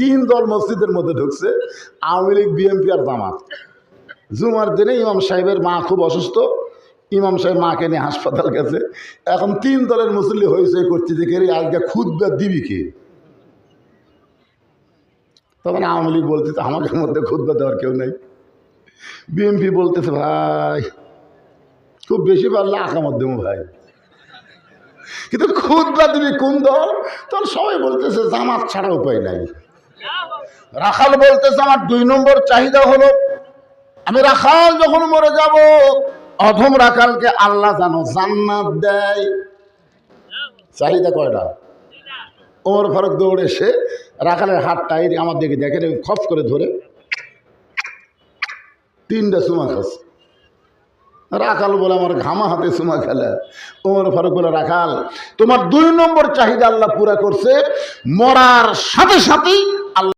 তিন দল মসজিদের মধ্যে ঢুকছে, আওয়ামী লীগ, বিএনপি আর জামাত। জুমার দিনে ইমাম সাহেবের মা খুব অসুস্থ, ইমাম সাহেব মাকে নিয়ে হাসপাতাল গেছে। এখন তিন দলের মুসল্লি হয়েছে করতে দেখে আজকে খুদ্া দিবি কে? তখন আওয়ামী লীগ বলতেছে আমাদের মধ্যে খুদ্া দেওয়ার কেউ নেই। বিএনপি বলতেছে, ভাই, খুব বেশি পারলে আকামত দেবো ভাই। কিন্তু খুদ্া দিবি কোন দল? তখন সবাই বলতেছে, জামাত ছাড়া উপায় নাই। রাখাল বলতেছে, আমার দুই নম্বর চাহিদা হলো, আমি রাখাল যখন মরে যাব, অধম রাখালকে আল্লাহ জানো জান্নাত দেয়। চাহিদা কয়টা? ওমর ফারুক দৌড়ে এসে রাখালের হাত টাইট আমার দিকে দেখে খপ করে ধরে তিনটা চুমা খাস রাখাল বলে, আমার ঘামা হাতে চুমা খেলে। ওমর ফারুক বলে, রাখাল, তোমার দুই নম্বর চাহিদা আল্লাহ পুরা করছে, মরার সাথে সাথেই